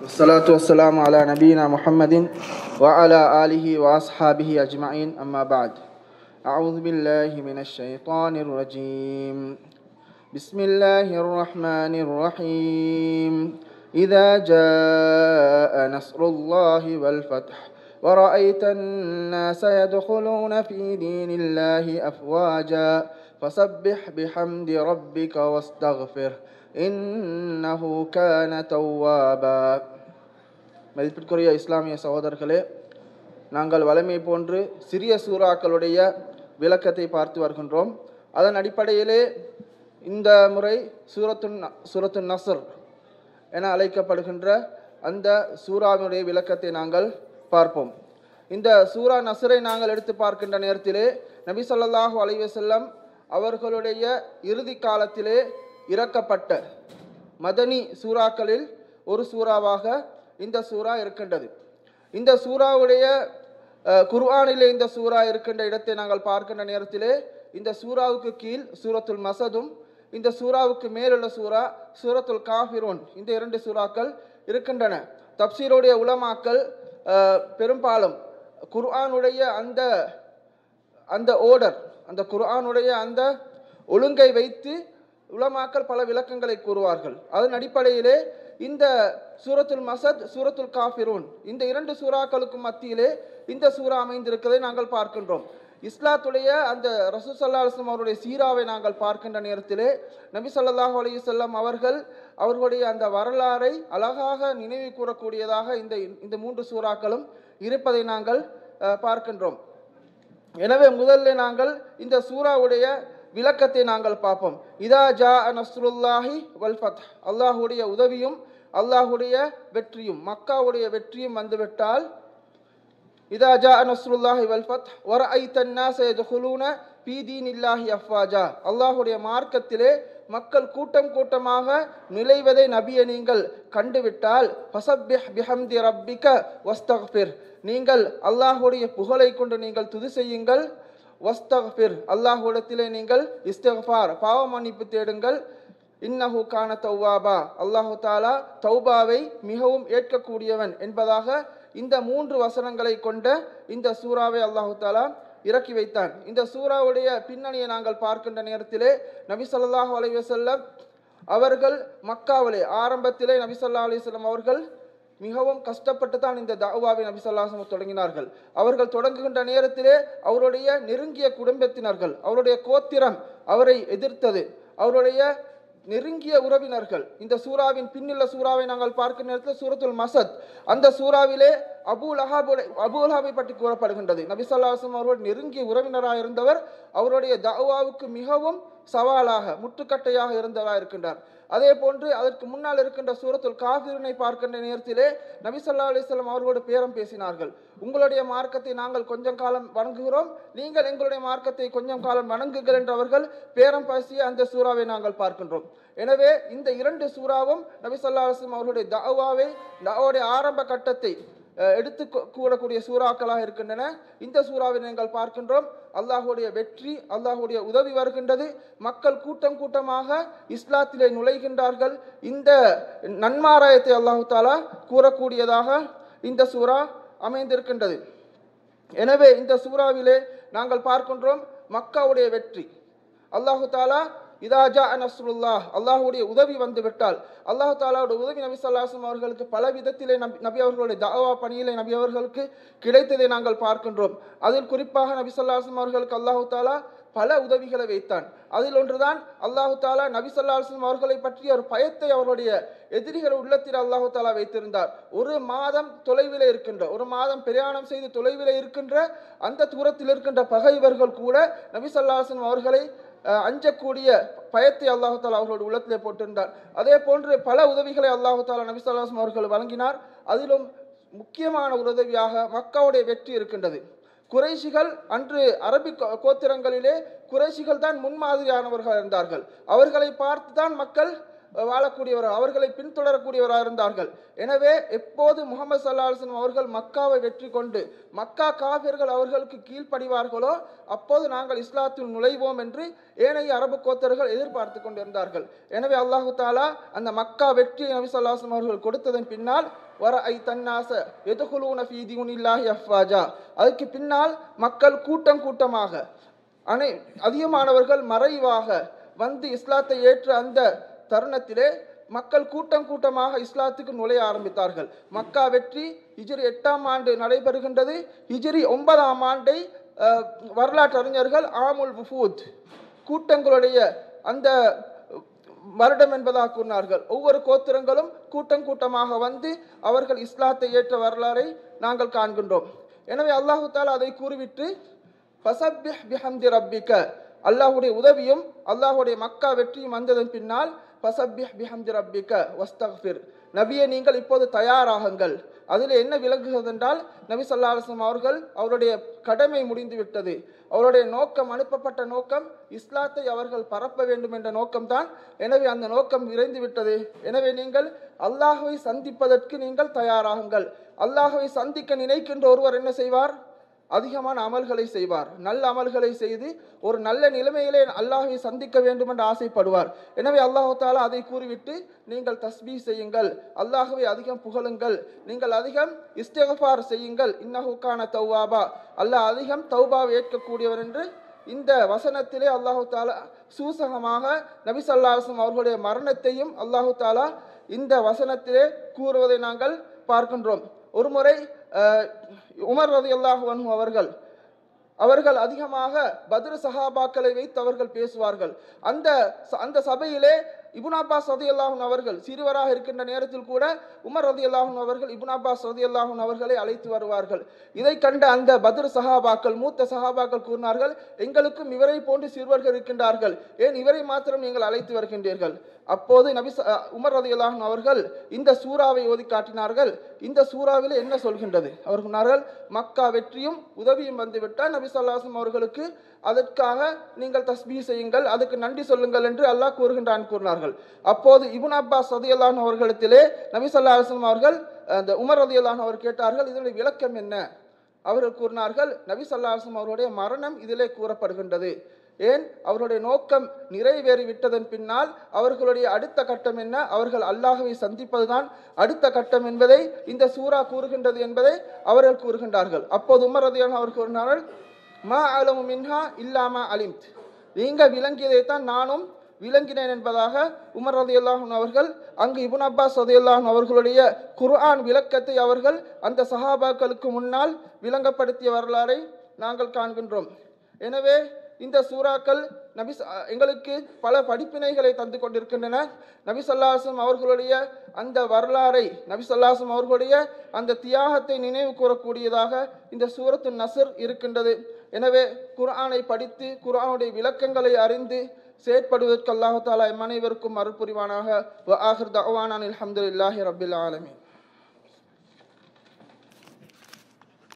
والصلاة والسلام على نبينا محمد وعلى آله وأصحابه أجمعين. أما بعد أعوذ بالله من الشيطان الرجيم. بسم الله الرحمن الرحيم. إذا جاء نصر الله والفتح ورأيت الناس يدخلون في دين الله أفواجا فسبح بحمد ربك واستغفر இன்னஹு கன தௌவாபா மதிப்பிற்குரிய இஸ்லாமிய சகோதரர்களே நாங்கள் வளமை போன்று சிறிய சூறாக்களுடைய விளக்கத்தை பார்த்து வருகின்றோம். அதன் அடிப்படையிலே இந்த முறை சூரத்துன் சூரத்துன் நசர் என அழைக்கப்படுகின்ற அந்த சூறாவினுடைய விளக்கத்தை நாங்கள் பார்ப்போம். இந்த சூரா நசரை நாங்கள் எடுத்து பார்க்கின்ற நேரத்திலே நபி சொல்லாஹு அலைவசல்லம் அவர்களுடைய இறுதி காலத்திலே இறக்கப்பட்ட மதனி சூறாக்களில் ஒரு சூறாவாக இந்த சூறா இருக்கின்றது. இந்த சூறாவுடைய குர்ஆனிலே இந்த சூறா இருக்கின்ற இடத்தை நாங்கள் பார்க்கின்ற நேரத்திலே இந்த சூறாவுக்கு கீழ் சூரத்துல் மசதும் இந்த சூறாவுக்கு மேலுள்ள சூறா சூரத்துல் காஃபிரோன் இந்த இரண்டு சூறாக்கள் இருக்கின்றன. தப்சீருடைய உலமாக்கள் பெரும்பாலும் குர்ஆனுடைய அந்த அந்த ஓர்டர் அந்த குர்ஆனுடைய அந்த ஒழுங்கை வைத்து உலமாக்கள் பல விளக்கங்களை கூறுவார்கள். அதன் அடிப்படையிலே இந்த சூரத்துல் மசத் சூரத்துல் காஃபிரூன் இந்த இரண்டு சூறாக்களுக்கும் மத்தியிலே இந்த சூறா அமைந்திருப்பதை நாங்கள் பார்க்கின்றோம். இஸ்லாத்துடைய அந்த ரசூ சல்லா அலுவலம் அவருடைய சீராவை நாங்கள் பார்க்கின்ற நேரத்திலே நபி ஸல்லல்லாஹு அலைஹி வஸல்லம் அவர்கள் அவர்களுடைய அந்த வரலாறை அழகாக நினைவு கூறக்கூடியதாக இந்த இந்த மூன்று சூறாக்களும் இருப்பதை நாங்கள் பார்க்கின்றோம். எனவே முதல்ல நாங்கள் இந்த சூறாவுடைய விளக்கத்தை நாங்கள் பார்ப்போம். இதா ஜா நஸ்ருல்லாஹி வல்ஃபத் அல்லாஹுடைய உதவியும் அல்லாஹுடைய வெற்றியும் மக்காவுடைய வெற்றியும் வந்துவிட்டால் இதா ஜா நஸ்ருல்லாஹி வல்ஃபத் ஒர ஐ தன்னா சயதுலுன பீதீன் இல்லாஹி அஃபாஜா அல்லாஹுடைய மார்க்கத்திலே மக்கள் கூட்டம் கூட்டமாக நுழைவதை நபியை நீங்கள் கண்டுவிட்டால் பசப்பிஹ் பிஹம்தி ரப்பிக நீங்கள் அல்லாஹுடைய புகழை கொண்டு நீங்கள் துது செய்யுங்கள். வஸ்தக்ஃபிர். அல்லாஹுடத்திலே நீங்கள் இஸ்திக்ஃபார் பாவ மன்னிப்பு தேடுங்கள். இன்னஹு கான தௌவாபா. அல்லாஹு தாலா தௌபாவை மிகவும் ஏற்கக்கூடியவன் என்பதாக இந்த மூன்று வசனங்களை கொண்ட இந்த சூறாவை அல்லாஹு தாலா இறக்கி வைத்தான். இந்த சூறாவுடைய பின்னணியை நாங்கள் பார்க்கின்ற நேரத்திலே நபி ஸல்லல்லாஹு அலைஹி அவர்கள் மக்காவிலே ஆரம்பத்திலே நபி ஸல்லல்லாஹு அவர்கள் மிகவும் கஷ்டப்பட்டு தான் இந்த தாவாவை நபி தொடங்கினார்கள். அவர்கள் தொடங்குகின்ற நேரத்திலே அவருடைய நெருங்கிய குடும்பத்தினர்கள் அவருடைய கோத்திரம் அவரை எதிர்த்தது. அவருடைய நெருங்கிய உறவினர்கள் இந்த சூறாவின் பின்னுள்ள சூறாவை நாங்கள் பார்க்கிற நேரத்தில் சூரத்துல் மசத் அந்த சூறாவிலே அபூ லஹாபுடைய அபூ லஹாபை பற்றி கூறப்படுகின்றது. நபிசல்லாசம் அவர்கள் நெருங்கிய உறவினராக இருந்தவர் அவருடைய தாவாவுக்கு மிகவும் சவாலாக முட்டுக்கட்டையாக இருந்தவராக இருக்கின்றார். அதே போன்று அதற்கு முன்னால் இருக்கின்ற சூரத்துல் காஃபிரினை பார்க்கின்ற நேரத்திலே நபி ஸல்லல்லாஹு அலைஹி அவர்களோடு பேரம் பேசினார்கள். உங்களுடைய மார்க்கத்தை நாங்கள் கொஞ்சம் காலம் வணங்குகிறோம். நீங்கள் எங்களுடைய மார்க்கத்தை கொஞ்சம் காலம் வணங்குங்கள் என்று அவர்கள் பேரம் பேசிய அந்த சூறாவை நாங்கள் பார்க்கின்றோம். எனவே இந்த இரண்டு சூறாவும் நபி ஸல்லல்லாஹு அவர்களுடைய தாவாவை தாவோடைய ஆரம்ப கட்டத்தை எடுத்து கூடக்கூடிய கூறக்கூடிய சூறாக்களாக இருக்கின்றன. இந்த சூறாவை நீங்கள் பார்க்கின்றோம். அல்லாஹுடைய வெற்றி அல்லாஹுடைய உதவி வருகின்றது. மக்கள் கூட்டம் கூட்டமாக இஸ்லாத்திலே நுழைகின்றார்கள். இந்த நன்மாராயத்தை அல்லாஹு தாலா கூறக்கூடியதாக இந்த சூறா அமைந்திருக்கின்றது. எனவே இந்த சூறாவிலே நாங்கள் பார்க்கின்றோம் மக்காவுடைய வெற்றி. அல்லாஹு தாலா இதாஜா ஜா அல்லாஹுடைய உதவி வந்து விட்டால் அல்லாஹு தாலாவுடைய உதவி நபி சல்லாஹம் அவர்களுக்கு பல விதத்திலே நபி நபி அவர்களுடைய தாவா பணியிலே நபி அவர்களுக்கு கிடைத்ததை நாங்கள் பார்க்கின்றோம். அதில் குறிப்பாக நபி ஸல்லல்லாஹு அவர்களுக்கு அல்லாஹு தாலா பல உதவிகளை வைத்தான். அதில் ஒன்றுதான் அல்லாஹு தாலா நபி சொல்லாஹம் அவர்களை பற்றிய ஒரு பயத்தை அவருடைய எதிரிகள் உள்ளத்தில் அல்லாஹு தாலா வைத்திருந்தார். ஒரு மாதம் தொலைவில் இருக்கின்ற ஒரு மாதம் பிரயாணம் செய்து தொலைவில் இருக்கின்ற அந்த தூரத்தில் இருக்கின்ற பகைவர்கள் கூட நபி சொல்லாஹம் அவர்களை அஞ்சக்கூடிய பயத்தை அல்லாஹால அவர்களோட உள்ளத்திலே போட்டிருந்தார். அதே போன்று பல உதவிகளை அல்லாஹால தாலா அவர்கள் வழங்கினார். அதிலும் முக்கியமான ஒரு உதவியாக மக்காவுடைய வெற்றி இருக்கின்றது. குறைஷிகள் அன்று அரபி கோ- கோத்திரங்களிலே குறைஷிகள் தான் முன்மாதிரியானவர்கள் இருந்தார்கள் அவர்களை பார்த்து தான் மக்கள் வாழக்கூடியவர் அவர்களை பின்தொடரக்கூடியவராக இருந்தார்கள். எனவே எப்போது முகமது சல்லாஹன் அவர்கள் மக்காவை வெற்றி கொண்டு மக்கா காவியர்கள் அவர்களுக்கு கீழ்ப்படிவார்களோ அப்போது நாங்கள் இஸ்லாத்தில் நுழைவோம் என்று ஏனைய அரபு கோத்தர்கள் எதிர்பார்த்து கொண்டிருந்தார்கள். எனவே அல்லாஹு தாலா அந்த மக்கா வெற்றியை நபி சொல்லாஸ்லம் அவர்கள் கொடுத்ததன் பின்னால் வர ஐ தன்னாச எதுகுலூன ஃபீதியுனில்லாஹி அஃபாஜா அதுக்கு பின்னால் மக்கள் கூட்டம் கூட்டமாக அனை அதிகமானவர்கள் மறைவாக வந்து இஸ்லாத்தை ஏற்ற அந்த தருணத்திலே மக்கள் கூட்டம் கூட்டமாக இஸ்லாத்துக்கு நுழைய ஆரம்பித்தார்கள். மக்கா வெற்றி ஹிஜிரி எட்டாம் ஆண்டு நடைபெறுகின்றது. ஹிஜிரி ஒன்பதாம் ஆண்டை வரலாற்று அறிஞர்கள் ஆமுல் புஃபூத் கூட்டங்களுடைய அந்த வருடம் என்பதாக கூறினார்கள். ஒவ்வொரு கோத்திரங்களும் கூட்டம் கூட்டமாக வந்து அவர்கள் இஸ்லாத்தை ஏற்ற வரலாறை நாங்கள் காண்கின்றோம். எனவே அல்லாஹு தாலா அதை கூறிவிட்டு ஃபசப்பிஹ் பிஹம்தி ரப்பிக்க. அல்லாஹுடைய உதவியும் அல்லாஹுடைய மக்கா வெற்றியும் வந்ததன் பின்னால் ஃபசப்பிஹ் பிஹம்தி ரப்பிக்க வஸ்தக்ஃபிர். நபியை நீங்கள் இப்போது தயாராகுங்கள். அதில் என்ன விளங்குகிறது என்றால் நபி சொல்லாஹம் அவர்கள் அவருடைய கடமை முடிந்து விட்டது அவருடைய நோக்கம் அனுப்பப்பட்ட நோக்கம் இஸ்லாத்தை அவர்கள் பரப்ப வேண்டும் என்ற நோக்கம்தான். எனவே அந்த நோக்கம் விரைந்து விட்டது எனவே நீங்கள் அல்லாஹுவை சந்திப்பதற்கு நீங்கள் தயாராகுங்கள். அல்லாஹுவை சந்திக்க நினைக்கின்ற ஒருவர் என்ன செய்வார்? அதிகமான அமல்களை செய்வார். நல்ல அமல்களை செய்து ஒரு நல்ல நிலைமையிலே அல்லாஹை சந்திக்க வேண்டும் என்று ஆசைப்படுவார். எனவே அல்லாஹு தாலா அதை கூறிவிட்டு நீங்கள் தஸ்பீ செய்யுங்கள். அல்லாஹுவை அதிகம் புகழுங்கள். நீங்கள் அதிகம் இஸ்தகஃபார் செய்யுங்கள். இன்னஹுக்கான தௌவாபா. அல்லாஹ் அதிகம் தௌபாவை ஏற்கக்கூடியவர் என்று இந்த வசனத்திலே அல்லாஹு தாலா சூசகமாக நபி அவர்களுடைய மரணத்தையும் அல்லாஹு தாலா இந்த வசனத்திலே கூறுவதை நாங்கள் பார்க்கின்றோம். ஒருமுறை உமர் ரவி அல்லாஹு அவர்கள் அவர்கள் அதிகமாக பத்ரு சஹாபாக்களை வைத்து அவர்கள் பேசுவார்கள். அந்த அந்த சபையிலே இபுன் அப்பாஸ் ரதி அல்லாஹூன் அவர்கள் சிறுவராக இருக்கின்ற நேரத்தில் கூட உமர் ரதி அல்லாஹூன் அவர்கள் இபுன் அப்பாஸ் ரதி அல்லாஹூன் அவர்களை அழைத்து வருவார்கள். இதை கண்ட அந்த பத்ரு சஹாபாக்கள் மூத்த சஹாபாக்கள் கூறினார்கள் எங்களுக்கும் இவரை போன்று சிறுவர்கள் இருக்கின்றார்கள். ஏன் இவரை மாத்திரம் நீங்கள் அழைத்து வருகின்றீர்கள்? அப்போது நபி உமர் ரதியுல்லாஹன் அவர்கள் இந்த சூறாவை ஓதி காட்டினார்கள். இந்த சூறாவில் என்ன சொல்கின்றது? அவர் சொன்னார்கள் மக்கா வெற்றியும் உதவியும் வந்துவிட்டால் நபி சொல்லாசம் அவர்களுக்கு அதற்காக நீங்கள் தஸ்பீ செய்யுங்கள் அதுக்கு நன்றி சொல்லுங்கள் என்று அல்லாஹ் கூறுகின்றான் கூறினார்கள். அப்போது இபுன் அப்பாஸ் ரதியல்லான் அவர்களிடத்திலே நபி ஸல்லல்லாஹு அவர்கள் அந்த உமர் ரதியுல்லான் அவர் கேட்டார்கள் இதனுடைய விளக்கம் என்ன? அவர்கள் கூறினார்கள் நபி சல்லாஹம் அலைஹி அவருடைய மரணம் இதிலே கூறப்படுகின்றது. ஏன்? அவருடைய நோக்கம் நிறைவேறி விட்டதன் பின்னால் அவர்களுடைய அடுத்த கட்டம் என்ன? அவர்கள் அல்லாஹுவை சந்திப்பதுதான் அடுத்த கட்டம் என்பதை இந்த சூரா கூறுகின்றது என்பதை அவர்கள் கூறுகின்றார்கள். அப்போது உமர் ரதியான் அவர் கூறினார்கள் மா அலமு மின்ஹா இல்லாம அலிம்த். நீங்க விளங்கியதைத்தான் நானும் விளங்கினேன் என்பதாக உமர் ரதியல்லாஹன் அவர்கள் அங்கு இபுன் அப்பாஸ் ரதியல்லாஹன் அவர்களுடைய குர்ஆன் விளக்கத்தை அவர்கள் அந்த சஹாபாக்களுக்கு முன்னால் விளங்கப்படுத்திய வரலாறை நாங்கள் காண்கின்றோம். எனவே இந்த சூறாக்கள் நபி எங்களுக்கு பல படிப்பினைகளை தந்து கொண்டிருக்கின்றன. நபி சொல்லாசம் அவர்களுடைய அந்த வரலாறை நபி சொல்லாசம் அவர்களுடைய அந்த தியாகத்தை நினைவு கூறக்கூடியதாக இந்த சூரத்து நசர் இருக்கின்றது. எனவே குர்ஆனை படித்து குர்ஆனுடைய விளக்கங்களை அறிந்து செயற்படுவதற்கு அல்லாஹாலா எம் அனைவருக்கும் மறுபுரிவானாக ஆஹிர் தவானான் அலமதுல்லாஹி ரபில் ஆலமின்.